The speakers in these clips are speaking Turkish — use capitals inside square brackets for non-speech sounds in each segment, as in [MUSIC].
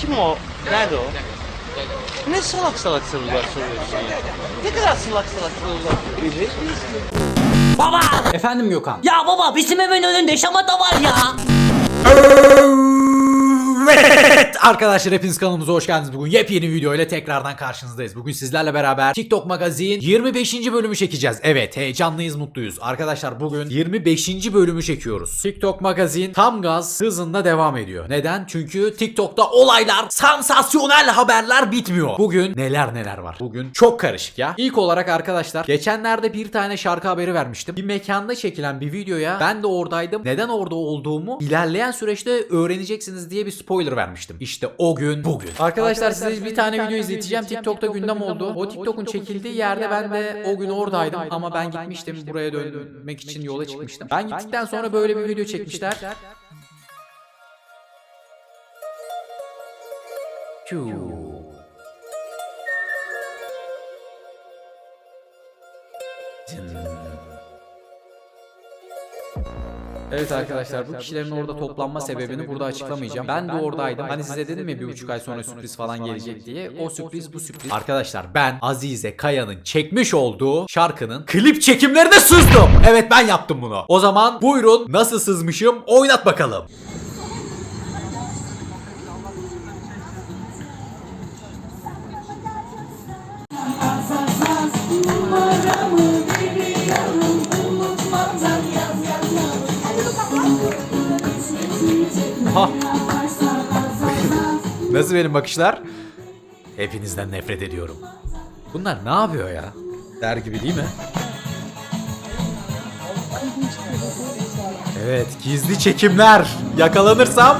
Kim o? Nerede o? Ne salak salak sorular soruyorsun ya? Ne kadar salak salak sorular soruyorsun? Baba! Efendim Gökhan. Ya baba bizim evin önünde şamata var ya. Evet arkadaşlar hepiniz kanalımıza hoş geldiniz. Bugün yepyeni video ile tekrardan karşınızdayız. Bugün sizlerle beraber TikTok Magazin 25. bölümü çekeceğiz. Evet heyecanlıyız mutluyuz. Arkadaşlar bugün 25. bölümü çekiyoruz. TikTok Magazin tam gaz hızında devam ediyor. Neden? Çünkü TikTok'ta olaylar, sansasyonel haberler bitmiyor. Bugün neler neler var. Bugün çok karışık ya. İlk olarak arkadaşlar geçenlerde bir tane şarkı haberi vermiştim. Bir mekanda çekilen bir videoya ben de oradaydım. Neden orada olduğumu ilerleyen süreçte öğreneceksiniz diye bir spoiler vermiştim. İşte o gün bugün. Arkadaşlar, size bir tane video izleteceğim. TikTok'ta gündem oldu. O TikTok'un çekildiği yerde ben de o gün oradaydım ama ben gitmiştim. Buraya dönmek için yola çıkmıştım. Ben gittikten sonra böyle bir video çekmişler. Çuu. Evet arkadaşlar bu kişilerin orada toplanma sebebini burada açıklamayacağım. Ben de oradaydım. Hani size dedim ya bir buçuk ay sonra sürpriz falan gelecek diye. O sürpriz bu sürpriz. Arkadaşlar ben Azize Kaya'nın çekmiş olduğu şarkının klip çekimlerine sızdım. Evet ben yaptım bunu. O zaman buyurun nasıl sızmışım oynat bakalım. Nasıl benim bakışlar? Hepinizden nefret ediyorum. Bunlar ne yapıyor ya? Der gibi değil mi? Evet, gizli çekimler. Yakalanırsam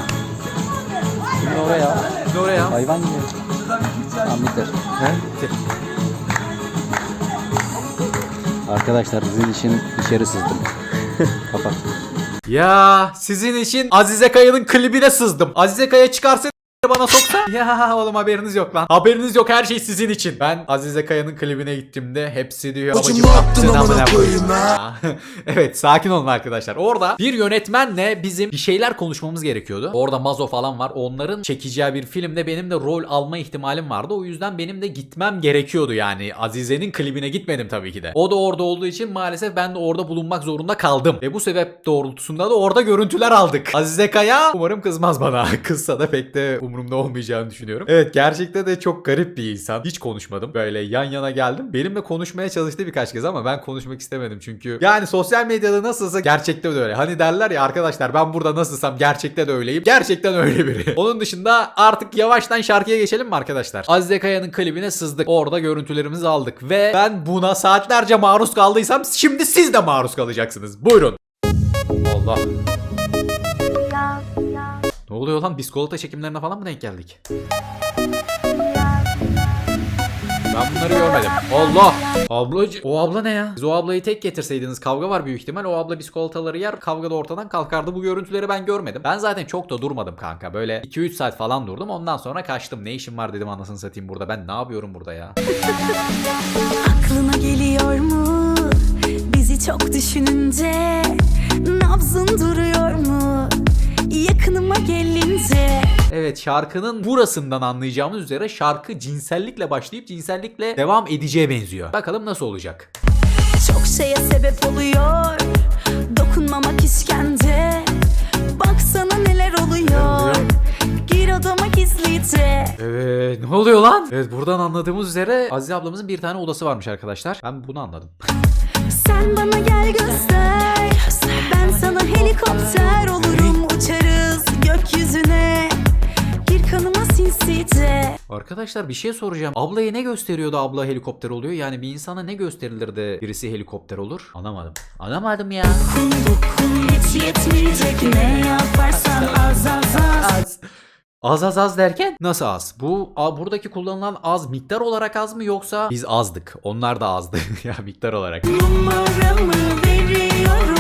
Şimdi oraya ne oraya? hayvan gibi. Tamam bitir. Arkadaşlar sizin için içeri sızdım. Kapat. Ya sizin için Azize Kaya'nın klibine sızdım. Azize Kaya çıkarsa bana soksa [LAUGHS] ya oğlum haberiniz yok lan. Haberiniz yok her şey sizin için. Ben Azize Kaya'nın klibine gittiğimde hepsi diyor Bacım babacım ne yaptın amına koyayım Ya. [LAUGHS] evet sakin olun arkadaşlar. Orada bir yönetmenle bizim bir şeyler konuşmamız gerekiyordu. Orada Mazo falan var. Onların çekeceği bir filmde benim de rol alma ihtimalim vardı. O yüzden benim de gitmem gerekiyordu yani. Azize'nin klibine gitmedim tabii ki de. O da orada olduğu için maalesef ben de orada bulunmak zorunda kaldım. Ve bu sebep doğrultusunda da orada görüntüler aldık. Azize Kaya umarım kızmaz bana. [LAUGHS] Kızsa da pek de umurumda olmayacağını düşünüyorum. Evet gerçekten de çok garip bir insan. Hiç konuşmadım. Böyle yan yana geldim. Benimle konuşmaya çalıştı birkaç kez ama ben konuşmak istemedim çünkü. Yani sosyal medyada nasılsa gerçekte de öyle. Hani derler ya arkadaşlar ben burada nasılsam gerçekte de öyleyim. Gerçekten öyle biri. [LAUGHS] Onun dışında artık yavaştan şarkıya geçelim mi arkadaşlar? Azize Kaya'nın klibine sızdık. Orada görüntülerimizi aldık. Ve ben buna saatlerce maruz kaldıysam şimdi siz de maruz kalacaksınız. Buyurun. Allah. Oluyor lan? Biskolata çekimlerine falan mı denk geldik? Ben bunları görmedim. Allah! Ablacı... O abla ne ya? Siz o ablayı tek getirseydiniz kavga var büyük ihtimal. O abla biskolataları yer kavga da ortadan kalkardı. Bu görüntüleri ben görmedim. Ben zaten çok da durmadım kanka. Böyle 2-3 saat falan durdum. Ondan sonra kaçtım. Ne işim var dedim anasını satayım burada. Ben ne yapıyorum burada ya? Aklına geliyor mu bizi çok düşününce gelince Evet şarkının burasından anlayacağımız üzere şarkı cinsellikle başlayıp cinsellikle devam edeceğe benziyor. Bakalım nasıl olacak? Çok şeye sebep oluyor Dokunmamak işkence Baksana neler oluyor Gir odama gizlice Evet ne oluyor lan? Evet buradan anladığımız üzere Azize ablamızın bir tane odası varmış arkadaşlar. Ben bunu anladım. Sen bana gel göster Ben sana helikopter Arkadaşlar bir şey soracağım. Ablaya ne gösteriyordu abla helikopter oluyor? Yani bir insana ne gösterilir de birisi helikopter olur? Anlamadım. Anlamadım ya. Hiç yetmeyecek ne yaparsan az az az Az. Az az az derken nasıl az? Bu a, buradaki kullanılan az miktar olarak az mı yoksa biz azdık. Onlar da azdı [LAUGHS] ya miktar olarak. Numaramı veriyorum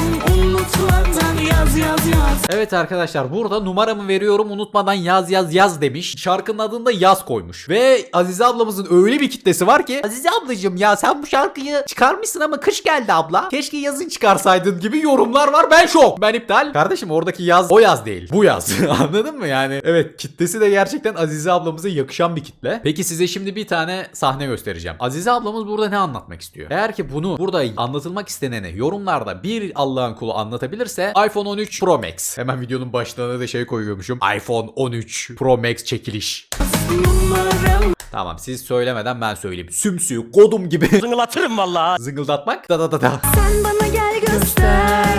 Evet arkadaşlar burada numaramı veriyorum unutmadan yaz yaz yaz demiş. Şarkının adını da yaz koymuş. Ve Azize ablamızın öyle bir kitlesi var ki Azize ablacığım ya sen bu şarkıyı çıkarmışsın ama kış geldi abla. Keşke yazın çıkarsaydın gibi yorumlar var. Ben şok. Ben iptal. Kardeşim oradaki yaz o yaz değil. Bu yaz. [LAUGHS] Anladın mı yani? Evet kitlesi de gerçekten Azize ablamıza yakışan bir kitle. Peki size şimdi bir tane sahne göstereceğim. Azize ablamız burada ne anlatmak istiyor? Eğer ki bunu burada anlatılmak isteneni yorumlarda bir Allah'ın kulu anlatabilirse iPhone 13 Pro Max. Hemen videonun başlığına da şey koyuyormuşum. iPhone 13 Pro Max çekiliş. Numaram Tamam siz söylemeden ben söyleyeyim. Sümsü, kodum gibi. [LAUGHS] Zıngılatırım valla. Zıngıldatmak. Da da da da. Sen bana gel göster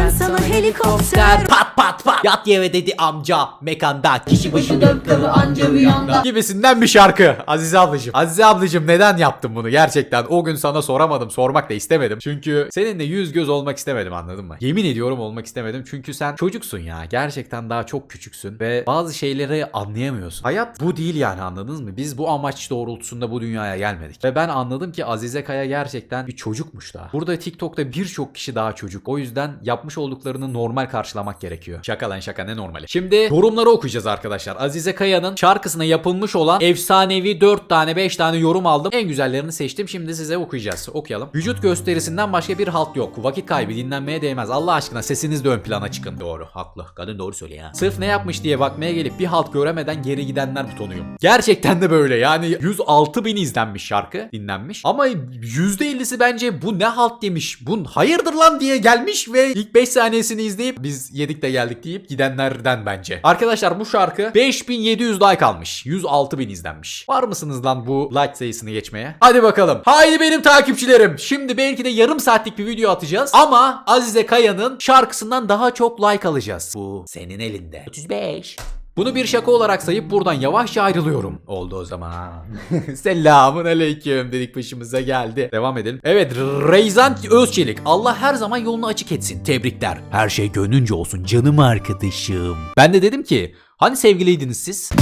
Ben sana helikopter Pat pat pat. Yat yere dedi amca mekanda. Kişi başı dört karı anca bir yanda. Gibisinden bir şarkı. Azize ablacığım. Azize ablacığım neden yaptın bunu gerçekten? O gün sana soramadım. Sormak da istemedim. Çünkü seninle yüz göz olmak istemedim anladın mı? Yemin ediyorum olmak istemedim. Çünkü sen çocuksun ya. Gerçekten daha çok küçüksün. Ve bazı şeyleri anlayamıyorsun. Hayat bu değil yani anladınız mı? Biz bu amaç doğrultusunda bu dünyaya gelmedik. Ve ben anladım ki Azize Kaya gerçekten bir çocukmuş daha. Burada TikTok'ta birçok kişi daha çocuk. O yüzden yapmış olduklarını normal karşılamak gerekiyor. Şaka lan şaka ne normali. Şimdi yorumları okuyacağız arkadaşlar. Azize Kaya'nın şarkısına yapılmış olan efsanevi 4 tane 5 tane yorum aldım. En güzellerini seçtim. Şimdi size okuyacağız. Okuyalım. Vücut gösterisinden başka bir halt yok. Vakit kaybı dinlenmeye değmez. Allah aşkına sesiniz de ön plana çıkın. Doğru. Haklı. Kadın doğru söylüyor ya. Sırf ne yapmış diye bakmaya gelip bir halt göremeden geri gidenler butonuyum. Gerçekten de böyle. Yani 106 bin izlenmiş şarkı. Dinlenmiş. Ama %50'si bence bu ne halt demiş. Bu hayırdır lan diye gelmiş ve ilk 5 saniyesini izleyip biz yedik de geldik deyip gidenlerden bence. Arkadaşlar bu şarkı 5700 like almış. 106 bin izlenmiş. Var mısınız lan bu like sayısını geçmeye? Hadi bakalım. Haydi benim takipçilerim. Şimdi belki de yarım saatlik bir video atacağız. Ama Azize Kaya'nın şarkısından daha çok like alacağız. Bu senin elinde. 35. Bunu bir şaka olarak sayıp buradan yavaşça ayrılıyorum. Oldu o zaman. [LAUGHS] Selamun aleyküm dedik başımıza geldi. Devam edelim. Evet Reyzan Özçelik. Allah her zaman yolunu açık etsin. Tebrikler. Her şey gönlünce olsun canım arkadaşım. Ben de dedim ki hani sevgiliydiniz siz? [LAUGHS]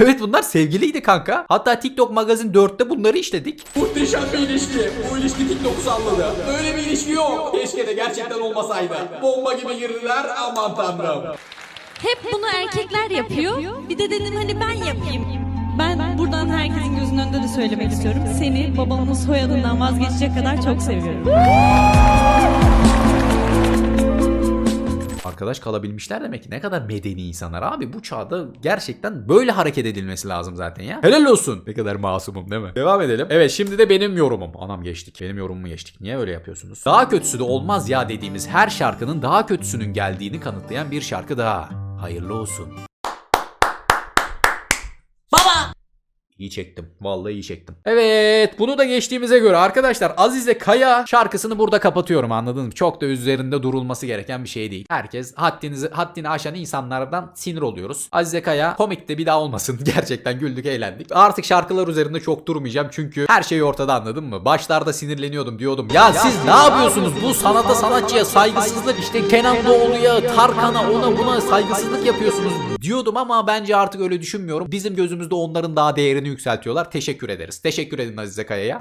Evet bunlar sevgiliydi kanka. Hatta TikTok Magazin 4'te bunları işledik. Muhteşem bir ilişki. Bu ilişki TikTok'u salladı. Böyle bir ilişki yok. Keşke de gerçekten olmasaydı. Bomba gibi girdiler aman tanrım. Hep bunu erkekler yapıyor. Bir de dedim hani ben yapayım. Ben buradan herkesin gözünün önünde de söylemek istiyorum. Seni babamın soyadından vazgeçecek kadar çok seviyorum. Arkadaş kalabilmişler demek ki ne kadar medeni insanlar abi bu çağda gerçekten böyle hareket edilmesi lazım zaten ya. Helal olsun. Ne kadar masumum değil mi? Devam edelim. Evet şimdi de benim yorumum. Anam geçtik. Benim yorumumu geçtik. Niye öyle yapıyorsunuz? Daha kötüsü de olmaz ya dediğimiz her şarkının daha kötüsünün geldiğini kanıtlayan bir şarkı daha. Hayırlı olsun. Baba. İyi çektim. Vallahi iyi çektim. Evet bunu da geçtiğimize göre arkadaşlar Azize Kaya şarkısını burada kapatıyorum anladın mı? Çok da üzerinde durulması gereken bir şey değil. Herkes haddinizi haddini aşan insanlardan sinir oluyoruz. Azize Kaya komik de bir daha olmasın. [LAUGHS] Gerçekten güldük eğlendik. Artık şarkılar üzerinde çok durmayacağım çünkü her şey ortada anladın mı? Başlarda sinirleniyordum diyordum. Ya, siz ne yapıyorsunuz? Bu sanata sanatçıya saygısızlık işte Kenan Doğulu'ya Tarkan'a ona buna saygısızlık yapıyorsunuz diyordum ama bence artık öyle düşünmüyorum. Bizim gözümüzde onların daha değerini yükseltiyorlar. Teşekkür ederiz. Teşekkür edin Azize Kaya'ya.